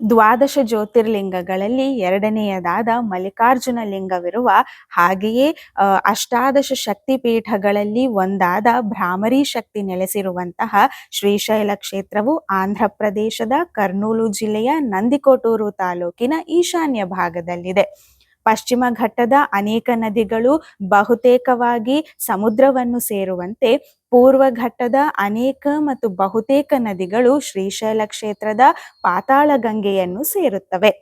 ದ್ವಾದಶ ಜ್ಯೋತಿರ್ಲಿಂಗಗಳಲ್ಲಿ ಎರಡನೆಯದಾದ ಮಲ್ಲಿಕಾರ್ಜುನ ಲಿಂಗವಿರುವ ಹಾಗೆಯೇ ಅಷ್ಟಾದಶ ಶಕ್ತಿ ಪೀಠಗಳಲ್ಲಿ ಒಂದಾದ ಭ್ರಾಮರಿ ಶಕ್ತಿ ನೆಲೆಸಿರುವಂತಹ ಶ್ರೀಶೈಲ ಕ್ಷೇತ್ರವು ಆಂಧ್ರ ಪ್ರದೇಶದ ಕರ್ನೂಲು ಜಿಲ್ಲೆಯ ನಂದಿಕೋಟೂರು ತಾಲೂಕಿನ ಈಶಾನ್ಯ ಭಾಗದಲ್ಲಿದೆ. ಪಶ್ಚಿಮ ಘಟ್ಟದ ಅನೇಕ ನದಿಗಳು ಬಹುತೇಕವಾಗಿ ಸಮುದ್ರವನ್ನು ಸೇರುವಂತೆ ಪೂರ್ವ ಘಟ್ಟದ ಅನೇಕ ಮತ್ತು ಬಹುತೇಕ ನದಿಗಳು ಶ್ರೀಶೈಲ ಕ್ಷೇತ್ರದ ಪಾತಾಳ ಗಂಗೆಯನ್ನು ಸೇರುತ್ತವೆ.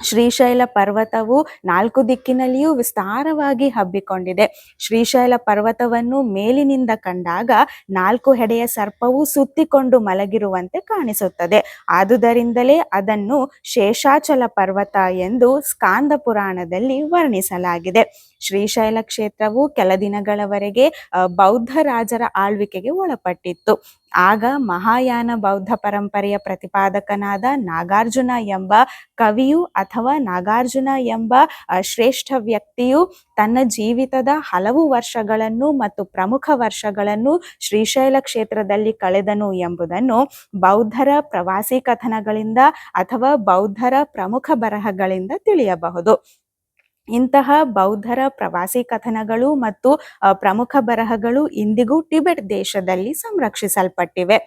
ಶ್ರೀಶೈಲ ಪರ್ವತವು ನಾಲ್ಕು ದಿಕ್ಕಿನಲ್ಲಿಯೂ ವಿಸ್ತಾರವಾಗಿ ಹಬ್ಬಿಕೊಂಡಿದೆ. ಶ್ರೀಶೈಲ ಪರ್ವತವನ್ನು ಮೇಲಿನಿಂದ ಕಂಡಾಗ ನಾಲ್ಕು ಹೆಡೆಯ ಸರ್ಪವು ಸುತ್ತಿಕೊಂಡು ಮಲಗಿರುವಂತೆ ಕಾಣಿಸುತ್ತದೆ. ಆದುದರಿಂದಲೇ ಅದನ್ನು ಶೇಷಾಚಲ ಪರ್ವತ ಎಂದು ಸ್ಕಾಂದ ಪುರಾಣದಲ್ಲಿ ವರ್ಣಿಸಲಾಗಿದೆ. ಶ್ರೀಶೈಲ ಕ್ಷೇತ್ರವು ಕೆಲ ದಿನಗಳವರೆಗೆ ಬೌದ್ಧ ರಾಜರ ಆಳ್ವಿಕೆಗೆ ಒಳಪಟ್ಟಿತ್ತು. ಆಗ ಮಹಾಯಾನ ಬೌದ್ಧ ಪರಂಪರೆಯ ಪ್ರತಿಪಾದಕನಾದ ನಾಗಾರ್ಜುನ ಎಂಬ ಕವಿಯು ಅಥವಾ ನಾಗಾರ್ಜುನ ಎಂಬ ಶ್ರೇಷ್ಠ ವ್ಯಕ್ತಿಯು ತನ್ನ ಜೀವಿತದ ಹಲವು ವರ್ಷಗಳನ್ನು ಮತ್ತು ಪ್ರಮುಖ ವರ್ಷಗಳನ್ನು ಶ್ರೀಶೈಲ ಕ್ಷೇತ್ರದಲ್ಲಿ ಕಳೆದನು ಎಂಬುದನ್ನು ಬೌದ್ಧರ ಪ್ರವಾಸಿ ಕಥನಗಳಿಂದ ಅಥವಾ ಬೌದ್ಧರ ಪ್ರಮುಖ ಬರಹಗಳಿಂದ ತಿಳಿಯಬಹುದು. ಇಂತಹ ಬೌದ್ಧರ ಪ್ರವಾಸಿ ಕಥನಗಳು ಮತ್ತು ಪ್ರಮುಖ ಬರಹಗಳು ಇಂದಿಗೂ ಟಿಬೆಟ್ ದೇಶದಲ್ಲಿ ಸಂರಕ್ಷಿಸಲ್ಪಟ್ಟಿವೆ.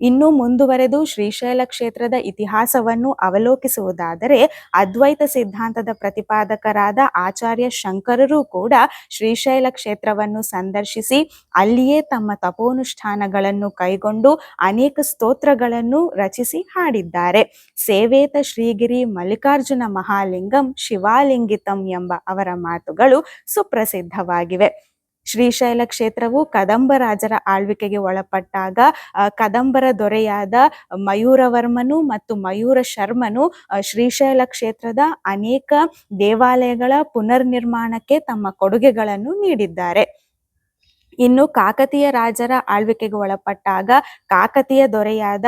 ಇನ್ನು ಮುಂದುವರೆದು ಶ್ರೀಶೈಲ ಕ್ಷೇತ್ರದ ಇತಿಹಾಸವನ್ನು ಅವಲೋಕಿಸುವುದಾದರೆ ಅದ್ವೈತ ಸಿದ್ಧಾಂತದ ಪ್ರತಿಪಾದಕರಾದ ಆಚಾರ್ಯ ಶಂಕರರು ಕೂಡ ಶ್ರೀಶೈಲ ಕ್ಷೇತ್ರವನ್ನು ಸಂದರ್ಶಿಸಿ ಅಲ್ಲಿಯೇ ತಮ್ಮ ತಪೋನುಷ್ಠಾನಗಳನ್ನು ಕೈಗೊಂಡು ಅನೇಕ ಸ್ತೋತ್ರಗಳನ್ನು ರಚಿಸಿ ಹಾಡಿದ್ದಾರೆ. ಸೇವೇತ ಶ್ರೀಗಿರಿ ಮಲ್ಲಿಕಾರ್ಜುನ ಮಹಾಲಿಂಗಂ ಶಿವಾಲಿಂಗಿತಂ ಎಂಬ ಅವರ ಮಾತುಗಳು ಸುಪ್ರಸಿದ್ಧವಾಗಿವೆ. ಶ್ರೀಶೈಲ ಕ್ಷೇತ್ರವು ಕದಂಬ ರಾಜರ ಆಳ್ವಿಕೆಗೆ ಒಳಪಟ್ಟಾಗ ಕದಂಬರ ದೊರೆಯಾದ ಮಯೂರವರ್ಮನು ಮತ್ತು ಮಯೂರ ಶರ್ಮನು ಶ್ರೀಶೈಲ ಕ್ಷೇತ್ರದ ಅನೇಕ ದೇವಾಲಯಗಳ ಪುನರ್ನಿರ್ಮಾಣಕ್ಕೆ ತಮ್ಮ ಕೊಡುಗೆಗಳನ್ನು ನೀಡಿದ್ದಾರೆ. ಇನ್ನು ಕಾಕತೀಯ ರಾಜರ ಆಳ್ವಿಕೆಗೆ ಒಳಪಟ್ಟಾಗ ಕಾಕತೀಯ ದೊರೆಯಾದ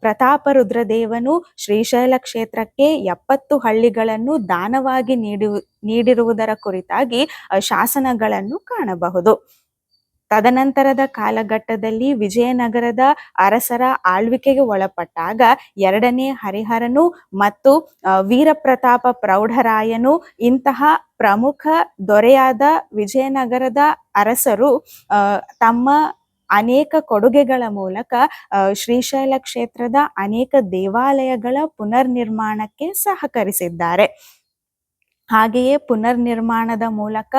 ಪ್ರತಾಪ ರುದ್ರದೇವನು ಶ್ರೀಶೈಲ ಕ್ಷೇತ್ರಕ್ಕೆ ಎಪ್ಪತ್ತು ಹಳ್ಳಿಗಳನ್ನು ದಾನವಾಗಿ ನೀಡಿ, ನೀಡಿರುವುದರ ಕುರಿತಾಗಿ ಶಾಸನಗಳನ್ನು ಕಾಣಬಹುದು. ತದನಂತರದ ಕಾಲಘಟ್ಟದಲ್ಲಿ ವಿಜಯನಗರದ ಅರಸರ ಆಳ್ವಿಕೆಗೆ ಒಳಪಟ್ಟಾಗ ಎರಡನೇ ಹರಿಹರನು ಮತ್ತು ವೀರಪ್ರತಾಪ ಪ್ರೌಢರಾಯನು ಇಂತಹ ಪ್ರಮುಖ ದೊರೆಯಾದ ವಿಜಯನಗರದ ಅರಸರು ತಮ್ಮ ಅನೇಕ ಕೊಡುಗೆಗಳ ಮೂಲಕ ಶ್ರೀಶೈಲ ಕ್ಷೇತ್ರದ ಅನೇಕ ದೇವಾಲಯಗಳ ಪುನರ್ನಿರ್ಮಾಣಕ್ಕೆ ಸಹಕರಿಸಿದ್ದಾರೆ. ಹಾಗೆಯೇ ಪುನರ್ನಿರ್ಮಾಣದ ಮೂಲಕ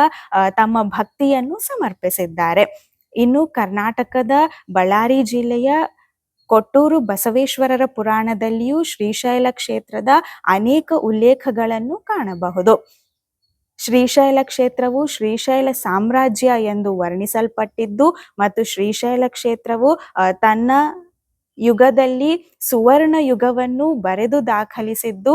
ತಮ್ಮ ಭಕ್ತಿಯನ್ನು ಸಮರ್ಪಿಸಿದ್ದಾರೆ. ಇನ್ನು ಕರ್ನಾಟಕದ ಬಳ್ಳಾರಿ ಜಿಲ್ಲೆಯ ಕೊಟ್ಟೂರು ಬಸವೇಶ್ವರರ ಪುರಾಣದಲ್ಲಿಯೂ ಶ್ರೀಶೈಲ ಕ್ಷೇತ್ರದ ಅನೇಕ ಉಲ್ಲೇಖಗಳನ್ನು ಕಾಣಬಹುದು. ಶ್ರೀಶೈಲ ಕ್ಷೇತ್ರವು ಶ್ರೀಶೈಲ ಸಾಮ್ರಾಜ್ಯ ಎಂದು ವರ್ಣಿಸಲ್ಪಟ್ಟಿದ್ದು ಮತ್ತು ಶ್ರೀಶೈಲ ಕ್ಷೇತ್ರವು ತನ್ನ ಯುಗದಲ್ಲಿ ಸುವರ್ಣ ಯುಗವನ್ನು ಬರೆದು ದಾಖಲಿಸಿದ್ದು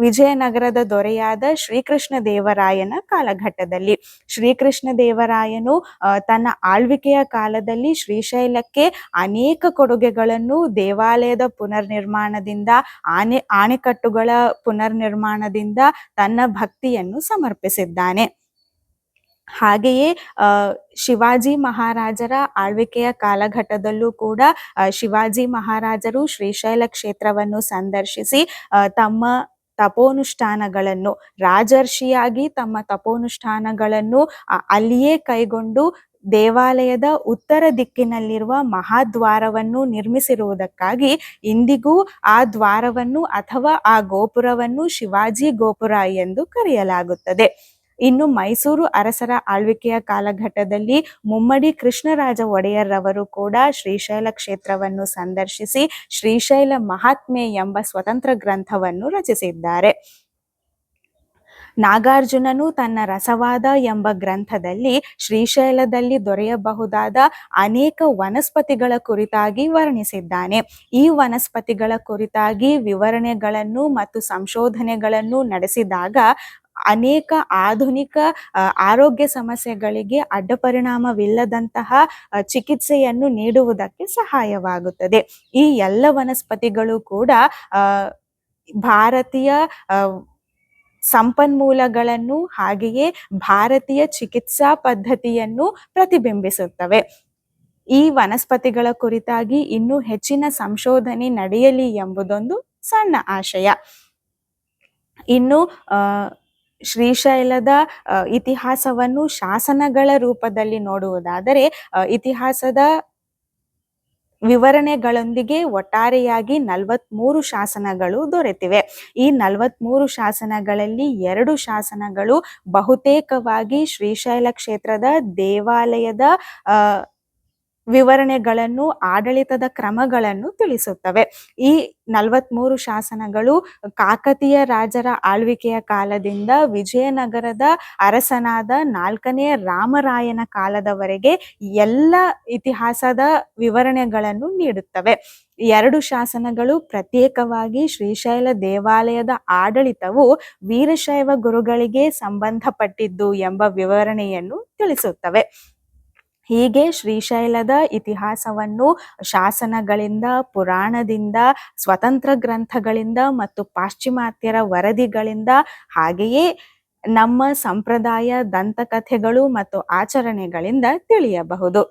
ವಿಜಯನಗರದ ದೊರೆಯಾದ ಶ್ರೀಕೃಷ್ಣ ದೇವರಾಯನ ಕಾಲಘಟ್ಟದಲ್ಲಿ. ಶ್ರೀಕೃಷ್ಣ ದೇವರಾಯನು ತನ್ನ ಆಳ್ವಿಕೆಯ ಕಾಲದಲ್ಲಿ ಶ್ರೀಶೈಲಕ್ಕೆ ಅನೇಕ ಕೊಡುಗೆಗಳನ್ನು ದೇವಾಲಯದ ಪುನರ್ನಿರ್ಮಾಣದಿಂದ, ಆನೆ, ಆಣೆಕಟ್ಟುಗಳ ಪುನರ್ನಿರ್ಮಾಣದಿಂದ ತನ್ನ ಭಕ್ತಿಯನ್ನು ಸಮರ್ಪಿಸಿದ್ದಾನೆ. ಹಾಗೆಯೇ ಶಿವಾಜಿ ಮಹಾರಾಜರ ಆಳ್ವಿಕೆಯ ಕಾಲಘಟ್ಟದಲ್ಲೂ ಕೂಡ ಶಿವಾಜಿ ಮಹಾರಾಜರು ಶ್ರೀಶೈಲ ಕ್ಷೇತ್ರವನ್ನು ಸಂದರ್ಶಿಸಿ ತಮ್ಮ ತಪೋನುಷ್ಠಾನಗಳನ್ನು, ರಾಜರ್ಷಿಯಾಗಿ ತಮ್ಮ ತಪೋನುಷ್ಠಾನಗಳನ್ನು ಅಲ್ಲಿಯೇ ಕೈಗೊಂಡು ದೇವಾಲಯದ ಉತ್ತರ ದಿಕ್ಕಿನಲ್ಲಿರುವ ಮಹಾದ್ವಾರವನ್ನು ನಿರ್ಮಿಸಿರುವುದಕ್ಕಾಗಿ ಇಂದಿಗೂ ಆ ದ್ವಾರವನ್ನು ಅಥವಾ ಆ ಗೋಪುರವನ್ನು ಶಿವಾಜಿ ಗೋಪುರ ಎಂದು ಕರೆಯಲಾಗುತ್ತದೆ. ಇನ್ನು ಮೈಸೂರು ಅರಸರ ಆಳ್ವಿಕೆಯ ಕಾಲಘಟ್ಟದಲ್ಲಿ ಮುಮ್ಮಡಿ ಕೃಷ್ಣರಾಜ ಒಡೆಯರ್ರವರು ಕೂಡ ಶ್ರೀಶೈಲ ಕ್ಷೇತ್ರವನ್ನು ಸಂದರ್ಶಿಸಿ ಶ್ರೀಶೈಲ ಮಹಾತ್ಮೆ ಎಂಬ ಸ್ವತಂತ್ರ ಗ್ರಂಥವನ್ನು ರಚಿಸಿದ್ದಾರೆ. ನಾಗಾರ್ಜುನನು ತನ್ನ ರಸವಾದ ಎಂಬ ಗ್ರಂಥದಲ್ಲಿ ಶ್ರೀಶೈಲದಲ್ಲಿ ದೊರೆಯಬಹುದಾದ ಅನೇಕ ವನಸ್ಪತಿಗಳ ಕುರಿತಾಗಿ ವರ್ಣಿಸಿದ್ದಾನೆ. ಈ ವನಸ್ಪತಿಗಳ ಕುರಿತಾಗಿ ವಿವರಣೆಗಳನ್ನು ಮತ್ತು ಸಂಶೋಧನೆಗಳನ್ನು ನಡೆಸಿದಾಗ ಅನೇಕ ಆಧುನಿಕ ಆರೋಗ್ಯ ಸಮಸ್ಯೆಗಳಿಗೆ ಅಡ್ಡ ಪರಿಣಾಮವಿಲ್ಲದಂತಹ ಚಿಕಿತ್ಸೆಯನ್ನು ನೀಡುವುದಕ್ಕೆ ಸಹಾಯವಾಗುತ್ತದೆ. ಈ ಎಲ್ಲ ವನಸ್ಪತಿಗಳು ಕೂಡ ಭಾರತೀಯ ಸಂಪನ್ಮೂಲಗಳನ್ನು ಹಾಗೆಯೇ ಭಾರತೀಯ ಚಿಕಿತ್ಸಾ ಪದ್ಧತಿಯನ್ನು ಪ್ರತಿಬಿಂಬಿಸುತ್ತವೆ. ಈ ವನಸ್ಪತಿಗಳ ಕುರಿತಾಗಿ ಇನ್ನೂ ಹೆಚ್ಚಿನ ಸಂಶೋಧನೆ ನಡೆಯಲಿ ಎಂಬುದೊಂದು ಸಣ್ಣ ಆಶಯ. ಇನ್ನು ಶ್ರೀಶೈಲದ ಇತಿಹಾಸವನ್ನು ಶಾಸನಗಳ ರೂಪದಲ್ಲಿ ನೋಡುವುದಾದರೆ ಇತಿಹಾಸದ ವಿವರಣೆಗಳೊಂದಿಗೆ ಒಟ್ಟಾರೆಯಾಗಿ ನಲವತ್ಮೂರು ಶಾಸನಗಳು ದೊರೆತಿವೆ. ಈ ನಲವತ್ಮೂರು ಶಾಸನಗಳಲ್ಲಿ ಎರಡು ಶಾಸನಗಳು ಬಹುತೇಕವಾಗಿ ಶ್ರೀಶೈಲ ಕ್ಷೇತ್ರದ ದೇವಾಲಯದ ವಿವರಣೆಗಳನ್ನು, ಆಡಳಿತದ ಕ್ರಮಗಳನ್ನು ತಿಳಿಸುತ್ತವೆ. ಈ ನಲವತ್ಮೂರು ಶಾಸನಗಳು ಕಾಕತೀಯ ರಾಜರ ಆಳ್ವಿಕೆಯ ಕಾಲದಿಂದ ವಿಜಯನಗರದ ಅರಸನಾದ ನಾಲ್ಕನೇ ರಾಮರಾಯನ ಕಾಲದವರೆಗೆ ಎಲ್ಲ ಇತಿಹಾಸದ ವಿವರಣೆಗಳನ್ನು ನೀಡುತ್ತವೆ. ಎರಡು ಶಾಸನಗಳು ಪ್ರತ್ಯೇಕವಾಗಿ ಶ್ರೀಶೈಲ ದೇವಾಲಯದ ಆಡಳಿತವು ವೀರಶೈವ ಗುರುಗಳಿಗೆ ಸಂಬಂಧಪಟ್ಟಿದ್ದು ಎಂಬ ವಿವರಣೆಯನ್ನು ತಿಳಿಸುತ್ತವೆ. ಹೀಗೆ ಶ್ರೀಶೈಲದ ಇತಿಹಾಸವನ್ನು ಶಾಸನಗಳಿಂದ, ಪುರಾಣದಿಂದ, ಸ್ವತಂತ್ರ ಗ್ರಂಥಗಳಿಂದ ಮತ್ತು ಪಾಶ್ಚಿಮಾತ್ಯರ ವರದಿಗಳಿಂದ ಹಾಗೆಯೇ ನಮ್ಮ ಸಂಪ್ರದಾಯ ದಂತಕಥೆಗಳು ಮತ್ತು ಆಚರಣೆಗಳಿಂದ ತಿಳಿಯಬಹುದು.